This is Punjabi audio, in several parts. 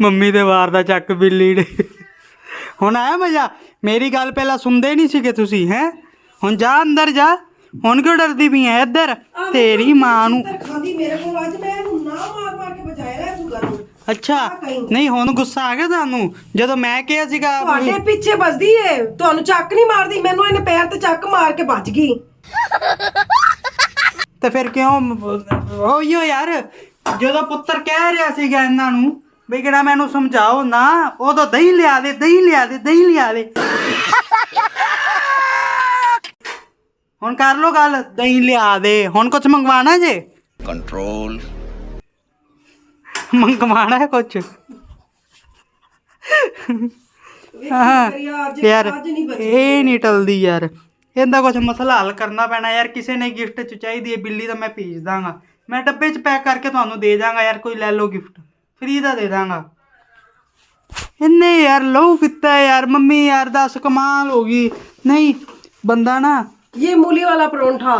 ਮੰਮੀ ਦੇ ਵਾਰ ਦਾ ਚੱਕ ਬਿੱਲੀ ਨੇ। ਹੁਣ ਆਇਆ ਮਜ਼ਾ? ਮੇਰੀ ਗੱਲ ਪਹਿਲਾਂ ਸੁਣਦੇ ਨਹੀਂ ਸੀਗੇ ਤੁਸੀਂ ਹੈ? ਹੁਣ ਜਾ ਅੰਦਰ ਜਾ। ਹੁਣ ਕਿਉਂ ਡਰਦੀ ਪਈ ਐ ਇੱਧਰ? ਤੇਰੀ ਮਾਂ ਨੂੰ ਤੇ ਖਾਂਦੀ ਮੇਰੇ ਕੋਲ ਅੱਜ ਮੈਂ ਇਹਨੂੰ ਨਾ ਮਾਰ ਮਾਰ ਕੇ ਬਚਾਇਆ ਲੈ ਤੂੰ। ਗੱਲ ਅੱਛਾ ਨਹੀਂ ਹੁਣ ਗੁੱਸਾ ਆ ਗਿਆ ਤੁਹਾਨੂੰ? ਜਦੋਂ ਮੈਂ ਕਿਹਾ ਸੀਗਾ ਤੁਹਾਡੇ ਪਿੱਛੇ ਵੱਜਦੀ ਏ। ਤੁਹਾਨੂੰ ਚੱਕ ਨਹੀਂ ਮਾਰਦੀ ਮੈਨੂੰ ਇਹਨੇ ਪੈਰ ਤੇ ਚੱਕ ਮਾਰ ਕੇ ਬਚ ਗਈ। ਤੇ ਫਿਰ ਕਿਉਂ ਹੋਈਓ ਯਾਰ? ਜਦੋਂ ਪੁੱਤਰ ਕਹਿ ਰਿਹਾ ਸੀਗਾ ਇਹਨਾਂ ਨੂੰ ਵੀ ਕਿਹੜਾ ਮੈਨੂੰ ਸਮਝਾਓ ਨਾ ਉਦੋਂ ਦਹੀਂ ਲਿਆ ਦੇ ਦਹੀਂ ਲਿਆ ਦੇ ਦਹੀਂ ਲਿਆ ਦੇ ਹੁਣ ਕਰ ਲੋ ਗੱਲ ਦਹੀਂ ਲਿਆ ਦੇ ਹੁਣ ਕੁਝ ਮੰਗਵਾਣਾ ਜੇ? Control. ਮੰਗਵਾਣਾ ਹੈ ਕੁਝ ਹਾਂ। ਯਾਰ ਇਹ ਨਹੀਂ ਟਲਦੀ ਯਾਰ। ਇਹਦਾ ਕੁਝ ਮਸਲਾ ਹੱਲ ਕਰਨਾ ਪੈਣਾ ਯਾਰ। ਕਿਸੇ ਨੇ ਗਿਫਟ ਚ ਚਾਹੀਦੀ ਹੈ ਬਿੱਲੀ ਤਾਂ ਮੈਂ ਭੇਜ ਦਾਂਗਾ। ਮੈਂ ਡੱਬੇ ਚ ਪੈਕ ਕਰਕੇ ਤੁਹਾਨੂੰ ਦੇ ਦਾਂਗਾ ਯਾਰ ਕੋਈ ਲੈ ਲਓ ਗਿਫਟ ਫ੍ਰੀ ਦਾ ਦੇ ਦਾਂਗਾ ਇੰਨੇ ਯਾਰ ਲਓ ਕੀਤਾ ਹੈ ਯਾਰ ਮੰਮੀ ਯਾਰ ਦੱਸ ਕਮਾਲ ਹੋ ਗਈ ਨਹੀਂ ਬੰਦਾ ਨਾ ये मूली वाला परोंठा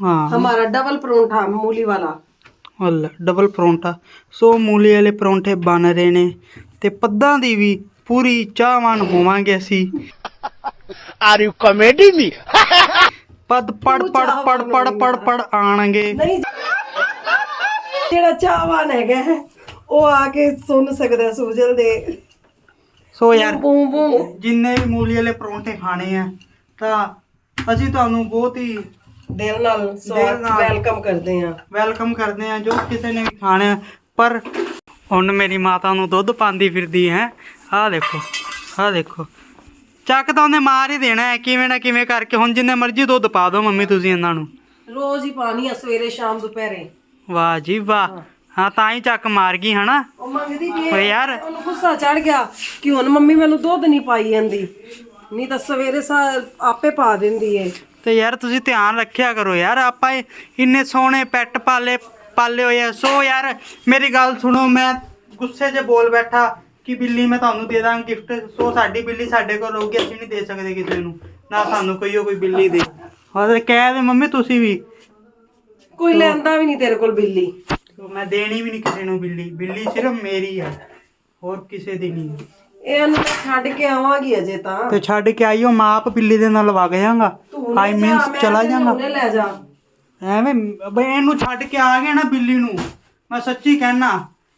ਹਾਂ हमारा डबल परोंठा मूली वाला ਹਲ ਡਬਲ ਪਰੌਂਠਾ ਸੋ ਮੂਲੀ ਵਾਲੇ ਪਰੌਂਠੇ ਬਣ ਰਹੇ ਨੇ ਤੇ ਪੱਦਾਂ ਦੀ ਵੀ ਪੂਰੀ ਚਾਹਵਾਨ ਹੋਵਾਂਗੇ ਅਸੀਂ are you comedy me ਪਦ ਪੜ ਪੜ ਪੜ ਪੜ ਪੜ ਪੜ ਆਣਗੇ ਨਹੀਂ ਜਿਹੜਾ ਚਾਹਵਾਨ ਹੈਗਾ ਹੈ, ਉਹ ਆ ਕੇ ਸੁਣ ਸਕਦਾ ਸੂਜਲ ਦੇ। ਸੋ ਯਾਰ। ਬੂੰ ਬੂੰ। ਜਿੰਨੇ ਵੀ ਮੂਲੀ ਵਾਲੇ ਪਰੌਂਠੇ ਖਾਣੇ ਆ ਤਾਂ ਅਸੀਂ ਤੁਹਾਨੂੰ ਬਹੁਤ ਹੀ ਦਿਲ ਨਾਲ ਦਿਲ ਨਾਲ। ਵੈਲਕਮ ਕਰਦੇ ਆ ਵੈਲਕਮ ਕਰਦੇ ਆ ਜੋ ਕਿਸੇ ਨੇ ਵੀ ਖਾਣਾ। ਪਰ ਹੁਣ ਮੇਰੀ ਮਾਤਾ ਨੂੰ ਦੁੱਧ ਪਾਉਂਦੀ ਫਿਰਦੀ ਹੈ। ਆਹ ਦੇਖੋ ਆਹ ਦੇਖੋ। ਚੱਕ ਤਾਂ ਉਹਨੇ ਮਾਰ ਹੀ ਦੇਣਾ ਹੈ ਕਿਵੇਂ ਨਾ ਕਿਵੇਂ ਕਰਕੇ। ਹੁਣ ਜਿੰਨੇ ਮਰਜ਼ੀ ਦੁੱਧ ਪਾ ਦਿਓ ਮੰਮੀ ਤੁਸੀਂ ਇਹਨਾਂ ਨੂੰ। ਰੋਜ਼ ਹੀ ਪਾਣੀ ਆ ਸਵੇਰੇ ਸ਼ਾਮ ਦੁਪਹਿਰੇ। ਵਾਹ ਜੀ ਵਾਹ। ਹਾਂ ਤਾਂ ਹੀ ਚੱਕ ਮਾਰ ਗਈ ਹਨਾ? ਉਹ ਮੰਗਦੀ ਵੀ ਓਏ ਯਾਰ। ਉਹਨੂੰ ਗੁੱਸਾ ਚੜ ਗਿਆ ਕਿ ਹੁਣ ਮੰਮੀ ਮੈਨੂੰ ਦੁੱਧ ਨਹੀਂ ਪਾਈ ਜਾਂਦੀ। ਨਹੀਂ ਤਾਂ ਸਵੇਰੇ ਸਾ ਆਪੇ ਪਾ ਦਿੰਦੀ ਏ। ਤੇ ਯਾਰ ਤੁਸੀਂ ਧਿਆਨ ਰੱਖਿਆ ਕਰੋ ਯਾਰ ਆਪਾਂ ਇਹ ਇੰਨੇ ਸੋਹਣੇ ਪੈਟ ਪਾਲੇ ਪਾਲੇ ਹੋਏ ਆ। ਸੋ ਯਾਰ ਮੇਰੀ ਗੱਲ ਸੁਣੋ ਮੈਂ ਗੁੱਸੇ 'ਚ ਬੋਲ ਬੈਠਾ ਕਿ ਬਿੱਲੀ ਮੈਂ ਤੁਹਾਨੂੰ ਦੇ ਦਾਂ ਗਿਫਟ। ਸੋ ਸਾਡੀ ਬਿੱਲੀ ਸਾਡੇ ਕੋਲ ਰਹੂਗੀ ਅਸੀਂ ਨਹੀਂ ਦੇ ਸਕਦੇ ਕਿਸੇ ਨੂੰ। ਨਾ ਸਾਨੂੰ ਕੋਈ ਕੋਈ ਬਿੱਲੀ ਦੇ। ਹੋਰ ਕਹਿ ਦੇ ਮੰਮੀ ਤੁਸੀਂ ਵੀ। ਕੋਈ ਲੈਂਦਾ ਵੀ ਨਹੀਂ ਤੇਰੇ ਕੋਲ ਬਿੱਲੀ। ਸੋ ਮੈਂ ਦੇਣੀ ਵੀ ਨਹੀਂ ਕਿਸੇ ਨੂੰ ਬਿੱਲੀ ਬਿੱਲੀ ਸਿਰਫ ਮੇਰੀ ਹੈ ਹੋਰ ਕਿਸੇ ਦੀ ਨਹੀਂ। ਇਹਨੂੰ ਮੈਂ ਛੱਡ ਕੇ ਆਵਾਂਗੀ ਅਜੇ ਤਾਂ। ਤੇ ਛੱਡ ਕੇ ਆਈਓ ਮਾਪ ਬਿੱਲੀ ਦੇ ਨਾਲ ਵਗ ਤੂੰ ਆਈ ਮੀਨਸ ਚਲਾ ਉਹਨੇ ਲੈ ਜਾ। ਐਵੇਂ ਬਈ ਇਹਨੂੰ ਛੱਡ ਕੇ ਆ ਗਿਆ ਨਾ ਬਿੱਲੀ ਨੂੰ। ਮੈਂ ਸੱਚੀ ਕਹਿਣਾ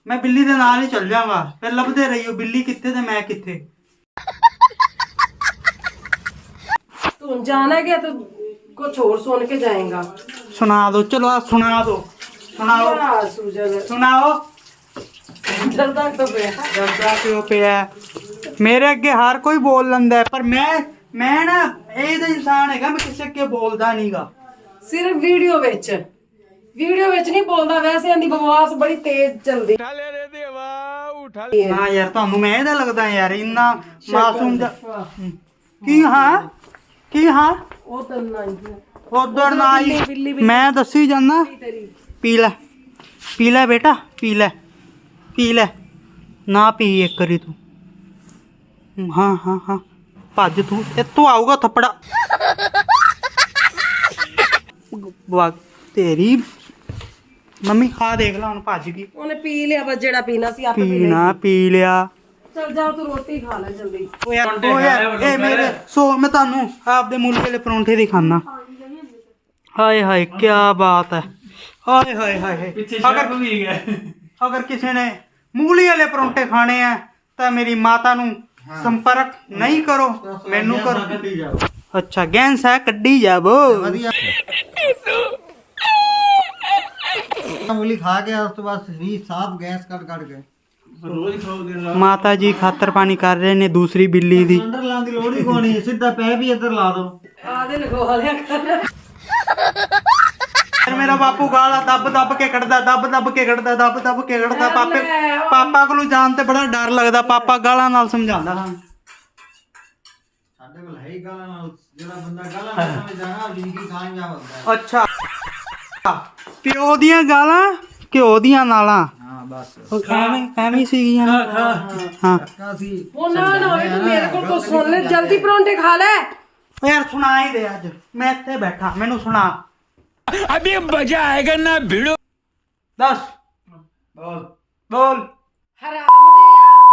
ਮੈਂ ਬਿੱਲੀ ਦੇ ਨਾਲ ਹੀ ਚੱਲ ਜਾਵਾਂਗਾ। ਫਿਰ ਲੱਭਦੇ ਰਹੀਓ ਬਿੱਲੀ ਕਿੱਥੇ ਤੇ ਮੈਂ ਕਿੱਥੇ। ਤੂੰ ਜਾਣਾ ਗਿਆ ਤਾਂ ਕੁਝ ਹੋਰ ਸੁਣ ਕੇ ਜਾਏਗਾ। ਸੁਣਾ ਦਿਓ ਚਲੋ ਆ ਸੁਣਾ ਦਿਓ ਸੁਣਾਓ? ਸੂਜਲ? ਸੁਣਾਓ? ਡਰਦਾ ਤਾਂ ਪਿਆ। ਜਰਦਾ ਕਿਉਂ ਪਿਆ। ਮੇਰੇ ਅੱਗੇ ਹਰ ਕੋਈ ਬੋਲ ਲੈਂਦਾ ਹੈ, ਪਰ ਮੈਂ ਮੈਂ ਨਾ ਇਹ ਤਾਂ ਇਨਸਾਨ ਹੈਗਾ ਮੈਂ ਕਿਸੇ ਅੱਗੇ ਬੋਲਦਾ ਨਹੀਂਗਾ ਸਿਰਫ ਵੀਡੀਓ ਵਿੱਚ। ਵੀਡੀਓ ਵਿੱਚ ਨਹੀਂ ਬੋਲਦਾ ਵੈਸੇ ਇਹਦੀ ਬਕਵਾਸ ਬੜੀ ਤੇਜ਼ ਚੱਲਦੀ। ਹਾਂ ਯਾਰ ਤੁਹਾਨੂੰ ਮੈਂ ਇਹਦਾ ਲੱਗਦਾ ਯਾਰ ਇੰਨਾ ਮਾਸੂਮ ਜਿਹਾ- ਹਮ। ਕੀ ਹਾਂ? ਕੀ ਹਾਂ? ਉਹ ਤਾਂ ਨਹੀਂ ਉਧਰ ਨਾ ਆਈ ਮੈਂ ਦੱਸੀ ਜਾਂਦਾ। ਤੇਰੀ। ਪੀ ਲੈ ਪੀ ਲੈ ਬੇਟਾ ਪੀ ਲੈ ਪੀ ਲੈ ਨਾ ਪੀ ਇੱਕ ਵਾਰੀ ਤੂੰ। ਹਾਂ ਹਾਂ ਹਾਂ। ਭੱਜ ਤੂੰ। ਇੱਥੋਂ ਆਊਗਾ ਥੱਪੜਾ। ਵਾਹ ਤੇਰੀ। ਮੰਮੀ ਖਾ ਦੇਖ ਲੈ ਹੁਣ ਭੱਜ ਗਈ। ਉਹਨੇ ਪੀ ਲਿਆ ਬਸ ਜਿਹੜਾ ਪੀਣਾ ਸੀ ਆਪੇ ਪੀ ਲਿਆ ਪੀਣਾ ਪੀ ਲਿਆ। ਚਲ ਜਾ ਤੂੰ ਰੋਟੀ ਖਾ ਲੈ ਜਲਦੀ। ਓ ਯਾਰ ਓ ਯਾਰ ਇਹ ਮੇਰੇ ਸੋ ਮੈਂ ਤੁਹਾਨੂੰ ਆਪਦੇ ਮੂਲੀ ਵਾਲੇ ਪਰੌਂਠੇ ਦਿਖਾਣਾ ਹਾਏ ਹਾਏ ਕੀ ਬਾਤ ਹੈ। ਹਾਏ ਹਾਏ ਹਾਏ ਅਗਰ ਅਗਰ ਕਿਸੇ ਨੇ ਮੂਲੀ ਵਾਲੇ ਪਰੌਂਠੇ ਖਾਣੇ ਆ ਤਾਂ ਮੇਰੀ ਮਾਤਾ ਨੂੰ ਸੰਪਰਕ ਨਹੀਂ ਕਰੋ ਮੈਨੂੰ ਕਰੋ। ਅੱਛਾ ਗੈਂਸ ਹੈ ਕੱਢੀ ਜਾਵੋ। ਮੂਲੀ ਖਾ ਕੇ ਉਸ ਤੋਂ ਬਾਅਦ ਸਰੀਰ ਸਾਫ਼ ਗੈਸ ਕੱਢ ਕੱਢ ਕੇ। ਮਾਤਾ ਜੀ ਖਾਤਰ ਪਾਣੀ ਕਰ ਰਹੇ ਨੇ ਦੂਸਰੀ ਬਿੱਲੀ ਦੀ। ਅੰਦਰ ਲਾਉਣ ਦੀ ਲੋੜ ਹੀ ਕੋਈ ਨਹੀਂ ਸਿੱਧਾ ਪੈ ਵੀ ਇੱਧਰ ਲਾ ਦੋ ਆਦੇ ਲਗਵਾ ਲਿਆ ਕਰ। ਫਿਰ ਮੇਰਾ ਬਾਪੂ ਗਾਲਾ ਦੱਬ ਦੱਬ ਕੇ ਕੱਢਦਾ ਦੱਬ ਦੱਬ ਕੇ ਕੱਢਦਾ ਦੱਬ ਦੱਬ ਕੇ ਕੱਢਦਾ। ਪਾਪੇ ਪਾਪਾ ਕੋਲੋਂ ਜਾਣ ਤੇ ਬੜਾ ਡਰ ਲੱਗਦਾ ਪਾਪਾ ਗਾਲਾਂ ਨਾਲ ਸਮਝਾਉਂਦਾ। ਹਾਂ ਸਾਡੇ ਕੋਲ ਹੈ ਹੀ ਗਾਲਾਂ ਨਾਲ ਜਿਹੜਾ ਬੰਦਾ ਗਾਲਾਂ ਨਾਲ ਸਮਝ ਜਾਣਾ ਜ਼ਿੰਦਗੀ ਕਾਮਯਾਬ ਹੁੰਦਾ ਹੈ। ਅੱਛਾ। ਪਿਓ ਦੀਆਂ ਗਾਲਾਂ ਘਿਓ ਦੀਆਂ ਨਾਲਾਂ। ਹਾਂ ਬਸ। ਉਹ ਐਵੇਂ ਹੀ ਸੀਗੀਆਂ ਹਾਂ ਕਾਸੀ ਉਹ ਨਾ ਨਾ ਹੋਵੇ ਤੂੰ ਮੇਰੇ ਕੋਲ ਤੋਂ ਸੁਣ ਲੈ ਜਲਦੀ ਪਰੌਂਠੇ ਖਾ ਲੈ। ਯਾਰ ਸੁਣਾ ਹੀ ਦੇ ਅੱਜ। ਮੈਂ ਇੱਥੇ ਬੈਠਾ ਮੈਨੂੰ ਸੁਣਾ। अभी मजा आएगा ना भिड़ो। दस। बोल। बोल। ਹਰਾਮ ਦੇ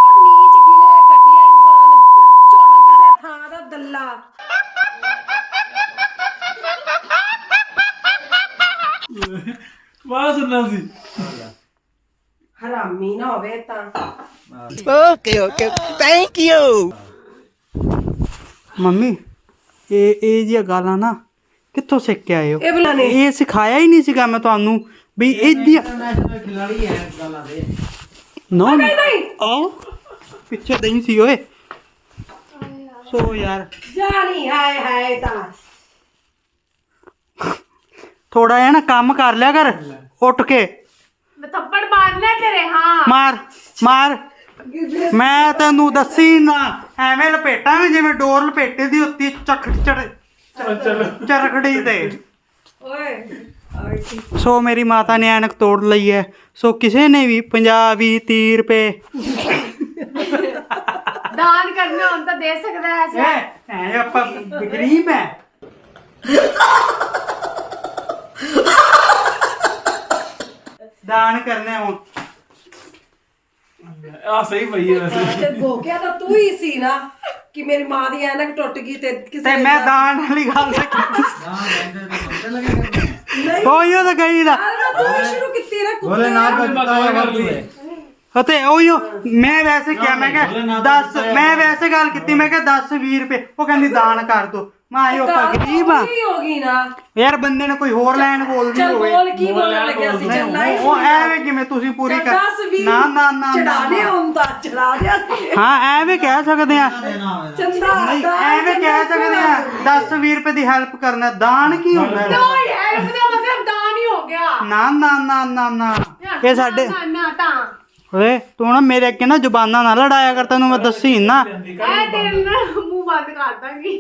ਉਹ ਨੀਚ ਗਿਰੇ ਘਟਿਆ ਇਨਸਾਨ ਚੁੱਟ ਕਿਸੇ ਥਾਂ ਹੋਵੇ ਮੰਮੀ ਇਹ ਇਹ ਜੀ ਨਾ ਕਿੱਥੋਂ ਸਿੱਖ ਕੇ ਆਏ ਹੋ? ਇਹ ਬਲਾ ਨੇ ਇਹ ਸਿਖਾਇਆ ਹੀ ਨਹੀਂ ਸੀਗਾ ਮੈਂ ਤੁਹਾਨੂੰ ਵੀ ਇਹਦੀਆਂ ਇੰਟਰਨੈਸ਼ਨਲ ਖਿਲਾੜੀ ਹੈ ਗੱਲਾਂ ਦੇ। ਨੋ ਨਹੀਂ ਆਓ। ਪਿੱਛੇ ਨਹੀਂ ਸੀ ਓਏ। ਸੋ ਯਾਰ। ਜਾਣੀ ਹਾਏ ਹਾਏ ਤਾਂ। ਥੋੜਾ ਜਿਹਾ ਨਾ ਕੰਮ ਕਰ ਲਿਆ ਕਰ ਉੱਠ ਕੇ। ਮੈਂ ਥੱਪੜ ਮਾਰ ਲਿਆ ਤੇਰੇ ਹਾਂ। ਮਾਰ ਮਾਰ। ਮੈਂ ਤੈਨੂੰ ਦੱਸੀ ਨਾ ਐਵੇਂ ਲਪੇਟਾਂ ਵੀ ਜਿਵੇਂ ਡੋਰ ਲਪੇਟੇ ਦੀ ਉੱਤੀ ਚੱਕ ਚੜ ਚਰਖੜੀ ਤੇ। ਓਏ ਸੋ। ਮੇਰੀ ਮਾਤਾ ਨੇ ਐਨਕ ਤੋੜ ਲਈ ਹੈ। ਸੋ ਕਿਸੇ ਨੇ ਵੀ 50 20 30 ਰੁਪਏ ਦਾਨ ਕਰਨੇ ਹੋਣ ਤਾਂ ਦੇ ਸਕਦਾ ਹੈ ਐ ਐ ਆਪਾਂ ਗਰੀਬ ਹੈ। ਦਾਨ ਕਰਨੇ ਹੁਣ। ਆ ਸਹੀ ਪਈ ਹੈ ਵੈਸੇ। ਤੇ ਭੋਗਿਆ ਤਾਂ ਤੂੰ ਹੀ ਸੀ ਨਾ। ਕਿ ਮੇਰੀ ਮਾਂ ਦੀ ਐਨਕ ਟੁੱਟ ਗਈ ਤੇ ਕਿਸੇ ਤੇ ਨੇ ਮੈਂ ਦਾਨ ਵਾਲੀ ਗੱਲ ਤੇ ਕੀਤੀ। ਨਾ ਬੰਦੇ ਤੇ ਬੰਦੇ ਲਗੇ ਨਹੀਂ। ਤਾਂ ਕਹੀ ਦਾ। ਯਾਰ ਮੈਂ ਹੀ ਸ਼ੁਰੂ ਕੀਤੀ ਨਾ ਬੋਲੇ ਨਾ ਬਤਾ ਵਾਧੂ ਹੈ। ਅਤੇ ਉਹੀਓ ਮੈਂ ਵੈਸੇ ਕਿਹਾ ਮੈਂ ਕਿਹਾ 10 ਮੈਂ ਵੈਸੇ ਗੱਲ ਕੀਤੀ ਮੈਂ ਕਿਹਾ 10 20 ਰੁਪਏ। ਉਹ ਕਹਿੰਦੀ ਦਾਨ ਕਰ ਦੋ। ਮੈਂ ਆਇਓ ਆਪਾਂ ਗਰੀਬ ਆ ਕੀ ਹੋ ਗਈ ਨਾ। ਯਾਰ ਬੰਦੇ ਨੇ ਕੋਈ ਹੋਰ ਲਾਈਨ ਬੋਲਦੀ ਚੱਲ ਹੋਵੇ। ਬੋਲ ਕੀ ਬੋਲਣ ਲੱਗਿਆ ਸੀ ਚੱਲ ਨਹੀਂ ਉਹ ਐਵੇਂ ਕਿਵੇਂ ਤੁਸੀਂ ਪੂਰੀ ਕਰ 10 20 ਨਾ ਨਾ ਨਾ ਚੜਾ ਨਾ। ਹੁੰਦਾ ਚੜਾ ਲਿਆ ਹਾਂ ਐਵੇਂ ਕਹਿ ਸਕਦੇ ਆ। ਚੰਦਾ ਨਹੀਂ ਐਵੇਂ ਕਹਿ ਸਕਦੇ ਆ। 10 20 ਰੁਪਏ ਦੀ ਹੈਲਪ ਕਰਨਾ ਦਾਨ ਕੀ ਹੁੰਦਾ ਹੈ? ਨੋ ਯਾਰ ਮਤਲਬ ਦਾਨ ਹੀ ਹੋ ਗਿਆ। ਨਾ ਨਾ ਨਾ ਨਾ ਨਾ। ਇਹ ਸਾਡੇ ਨਾ ਨਾ ਤਾਂ ਓਏ ਤੂੰ ਨਾ ਮੇਰੇ ਅੱਗੇ ਨਾ ਜ਼ੁਬਾਨਾਂ ਨਾ ਲੜਾਇਆ ਕਰ ਤੈਨੂੰ ਮੈਂ ਦੱਸੀ ਨਾ। ਇਹ ਤੇਰੇ ਨਾ ਮੂੰਹ ਬੰਦ ਕਰ ਦਾਂਗੀ।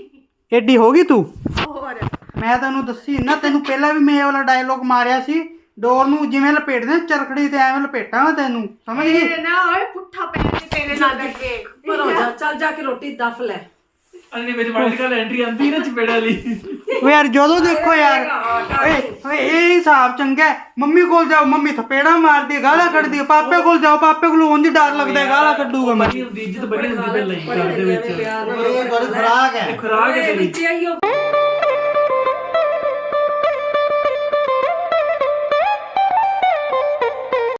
ਏਡੀ ਹੋ ਗਈ ਤੂੰ? ਹੋਰ। ਮੈਂ ਤੈਨੂੰ ਦੱਸੀ ਨਾ ਤੈਨੂੰ ਪਹਿਲਾਂ ਵੀ ਮੈਂ ਇਹ ਵਾਲਾ ਡਾਇਲੋਗ ਮਾਰਿਆ ਸੀ। ਡੋਰ ਨੂੰ ਜਿਵੇਂ ਲਪੇਟਦੇ ਨੇ, ਚਰਖੜੀ ਤੇ ਐਵੇਂ ਲਪੇਟਾਂ ਮੈਂ ਤੈਨੂੰ ਸਮਝ ਗਈ? ਤੇਰੇ ਨਾ ਓਏ ਪੁੱਠਾ ਪੈਣ ਤੇ ਤੇਰੇ ਨਾਲ ਅੱਗੇ ਪਰ ਹੋ ਜਾ ਚੱਲ ਜਾ ਕੇ ਰੋਟੀ ਦਫ ਲੈ। ਅਨੇ ਵਿੱਚ ਵਾਈਲਡ ਕਾਰਡ ਐਂਟਰੀ ਆਂਦੀ ਨਾ ਚਪੇੜ ਵਾਲੀ। ਓ ਯਾਰ ਜਦੋਂ ਦੇਖੋ ਯਾਰ ਓਏ ਓਏ ਇਹ ਹਿਸਾਬ ਚੰਗਾ ਹੈ। ਮੰਮੀ ਕੋਲ ਜਾਓ ਮੰਮੀ ਥਪੇੜਾ ਮਾਰਦੀ ਹੈ, ਗਾਲਾਂ ਕੱਢਦੀ ਹੈ। ਪਾਪੇ ਕੋਲ ਜਾਓ ਪਾਪੇ ਕੋਲ ਉਂਝ ਡਰ ਲੱਗਦਾ ਹੈ, ਗਾਲਾਂ ਕੱਢੂਗਾ ਮੈਂ ਬੜੀ ਹੁੰਦੀ ਇੱਜ਼ਤ ਬੜੀ ਹੁੰਦੀ ਪਹਿਲਾਂ ਹੀ ਘਰ ਦੇ ਵਿੱਚ। ਇਹ ਤੁਹਾਡੀ ਖੁਰਾਕ ਹੈ। ਖੁਰਾਕ ਹੈ ਤੇਰੀ। ਵਿੱਚ ਆਈਓ